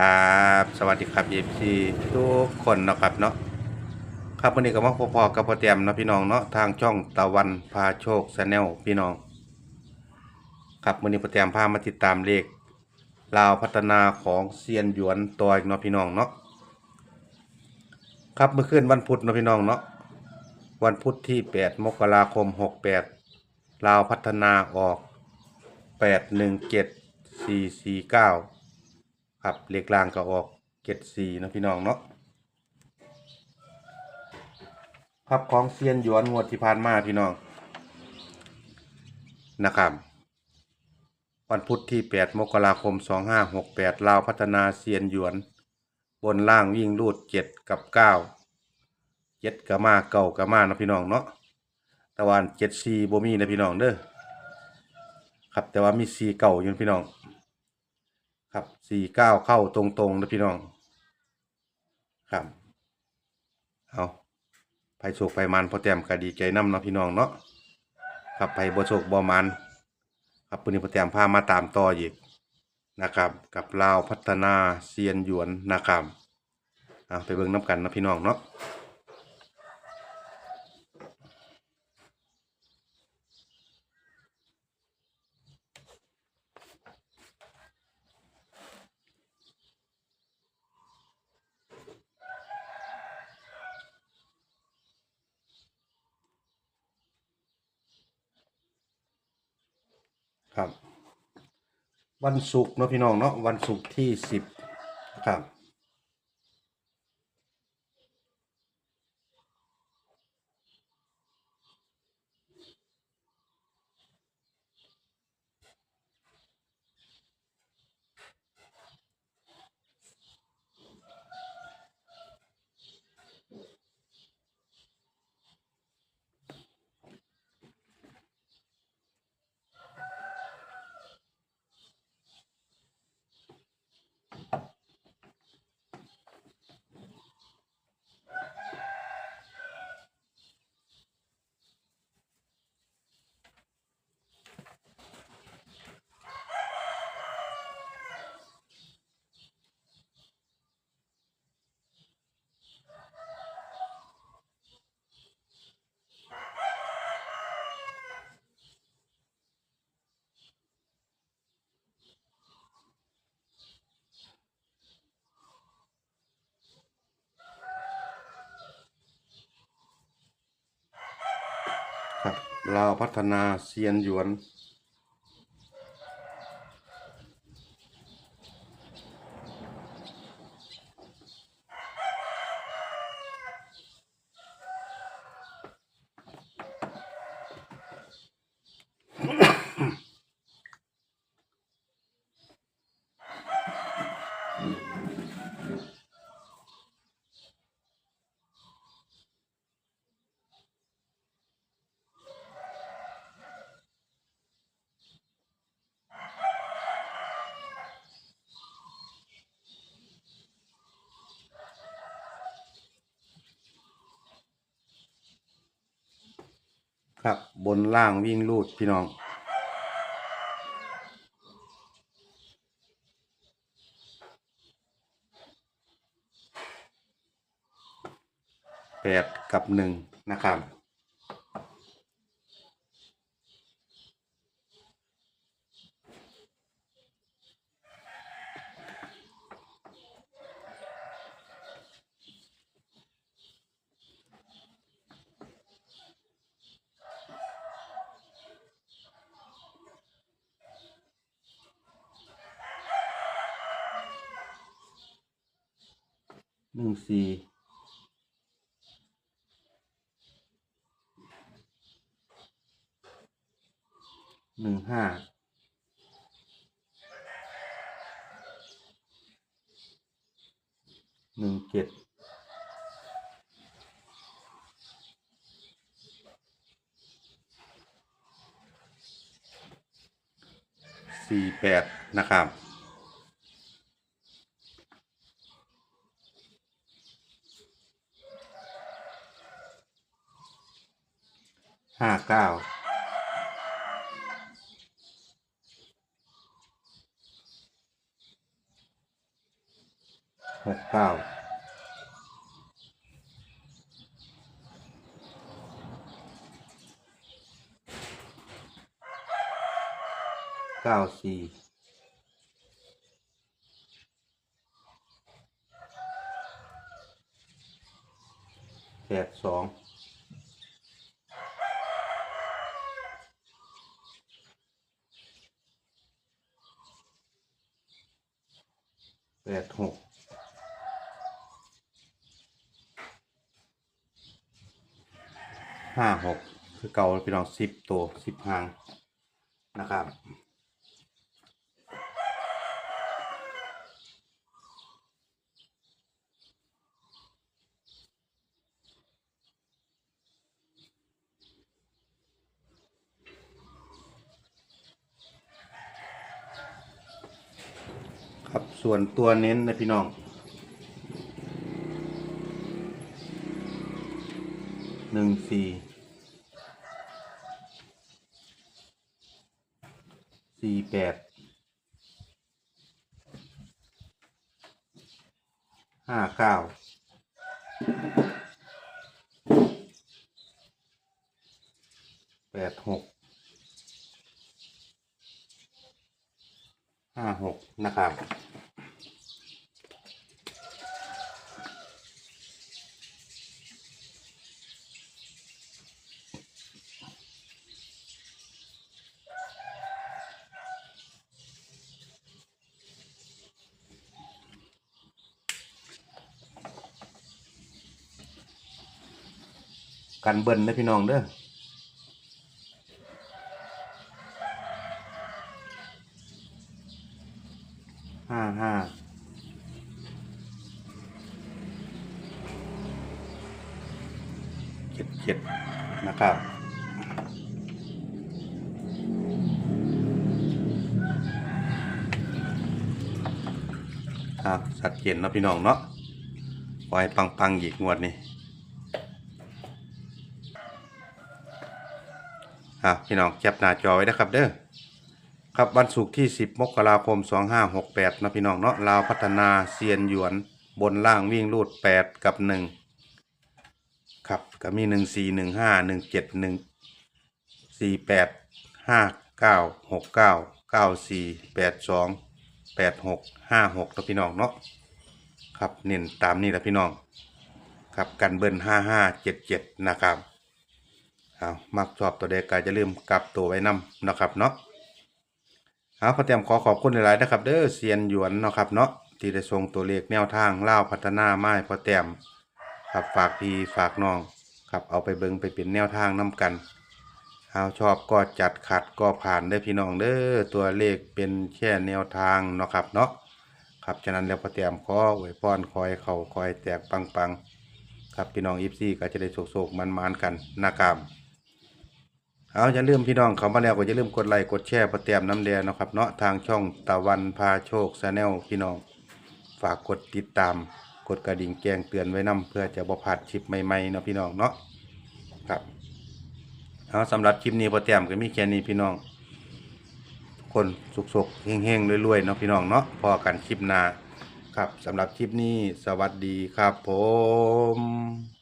ครับ สวัสดีครับเอฟซีทุกคนเนาะครับเนาะครับวันนี้ก็มาพอๆกับพ่อเตรียมนะพี่น้องเนาะทางช่องตะวันพาโชคชาแนลพี่น้อง ครับวันนี้พ่อเตรียมพามาติดตามเลขลาวพัฒนาของเซียนหยวนตัวอีกเนาะพี่น้องเนาะครับเมื่อคืนวันพุธเนาะพี่น้องเนาะวันพุธที่ 8 มกราคม 68 ลาวพัฒนาออก 817 449 ครับเลขล่างก็ออกเจ็ดสี่นะพี่น้องเนาะครับของเซียนหยวนงวดที่ผ่านมาพี่น้องนะครับวันพุธที่ 8 มกราคม 2568ลาวพัฒนาเซียนหยวน บนล่างวิ่งรูด 7 กับ 9 7กับมาเก่ากับมานะพี่น้องเนาะต่วัน7 4บ่มีนะพี่น้องเด้อครับแต่ว่ามี4เก่าอยู่พี่น้อง ครับสี่เก้าเข้าตรงๆนะพี่น้อง ครับเอาไปโศกไปมันพอแต้มก็ดีใจน้ำเนาะพี่น้องเนาะครับไปบ่โศกบ่มันครับปุ่นพอแต้มพามาตามต่ออีกนะครับ กับลาวพัฒนาเซียนหยวนนะครับเอาไปเบิ่งน้ำกันนะพี่น้องเนาะ ครับ วันศุกร์เนาะพี่น้องเนาะวันศุกร์ที่สิบครับ ครับลาวพัฒนาเซียนหยวน ครับบนล่างวิ่งลูดพี่น้อง แปดกับหนึ่งนะครับ หนึ่งสี่หนึ่งห้าหนึ่งเจ็ดสี่แปดนะครับ ห้าเก้าหกเก้าเก้าสี่แปดสองแปดหก ห้าหกคือเก่าพี่น้องสิบตัวสิบหางนะครับครับส่วนตัวเน้นนะพี่น้อง หนึ่งสี่สี่แปดห้าเก้าแปดหกห้าหกนะครับ กันเบิ้ลนะพี่น้องเด้อห้าห้าเจ็ดเจ็ดนะครับครับสัดเจนเนะพี่น้องเนาะไว้ปังๆอีกงวดนี้ ครับพี่น้องแคปหน้าจอไว้นะครับเด้อครับวันศุกร์ที่ 10 มกราคม 2568นะพี่น้องเนาะลาวพัฒนาเซียนหยวนบนล่างวิ่งรูด 8 กับ 1 ครับก็มี 1 4 1 5 1 7 1 4 8 5 9 6 9 9 4 8 2 8 6 5 6นะพี่น้องเนาะครับเน้นตามนี้แหละพี่น้อง ครับกันเบิ้ล55 77 นะครับ เอามักชอบตัวเด็กก็จะลืมกลับตัวไว้นำนะครับเนาะเอาพอเตรียมขอขอบคุณหลายๆนะครับ เด้อเซียนหยวนเนาะครับเนาะที่ได้ส่งตัวเลขแนวทางเล่าพัฒนาไม้พอเตรียมครับฝากพี่ฝากน้องครับเอาไปเบิงไปเป็นแนวทางนํกันเอาชอบก็จัดขัดก็ผ่านได้พี่น้องเด้อตัวเลขเป็นแค่แนวทางเนาะครับเนาะครับฉะนั้นแล้วพอเตรียมขออวยพรคอยเข่าคอยแตกปังๆครับพี่น้องอีฟซี่ก็จะได้โศกๆมันๆกันนะครับ เอาอย่าลืมพี่น้องเขามาแล้วก็อย่าลืมกดไลค์กดแชร์ประเตียมน้ำแดงนะครับเนาะทางช่องตะวันพาโชคชาแนลพี่น้อง ฝากกดติดตาม กดกระดิ่งแจ้งเตือนไว้นํเพื่อจะบ่พลาดคลิปใหม่ๆเนาะพี่น้องเนาะครับเอาสำหรับคลิปนี้ประเตียมก็มีแค่นี้พี่น้องทุกคนสุขๆเฮงๆรวยๆเนาะพี่น้องเนาะพอกันคลิปหน้าครับสำหรับคลิปนี้สวัสดีครับผม